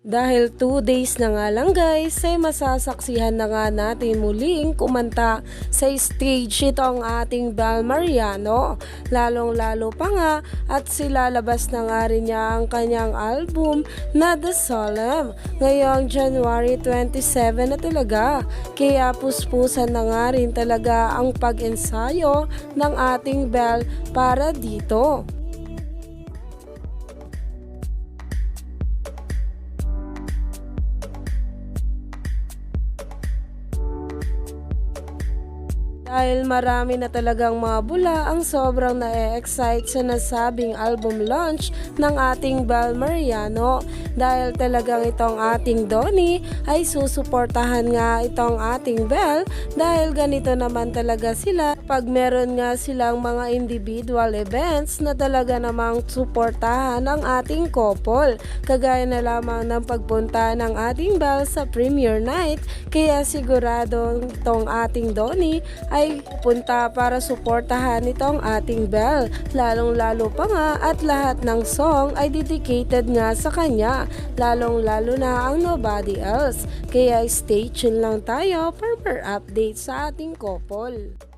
Dahil 2 days na nga lang guys, ay masasaksihan na nga natin muling kumanta sa stage itong ating Bel Mariano. Lalong lalo pa nga at silalabas na nga rin niya ang kanyang album na The Solemn ngayong January 27 na talaga. Kaya puspusan na nga rin talaga ang pag-ensayo ng ating Bel para dito. Dahil marami na talagang mga bula ang sobrang na-excite sa nasabing album launch ng ating Bel Mariano dahil talagang itong ating Donnie ay susuportahan nga itong ating Bel dahil ganito naman talaga sila pag meron nga silang mga individual events na talaga namang suportahan ang ating couple kagaya na lamang ng pagpunta ng ating Bel sa premiere night kaya sigurado itong ating Donnie ay pupunta para suportahan itong ating Belle. Lalong lalo pa nga at lahat ng song ay dedicated nga sa kanya. Lalong lalo na ang Nobody Else. Kaya stay tuned lang tayo for more updates sa ating couple.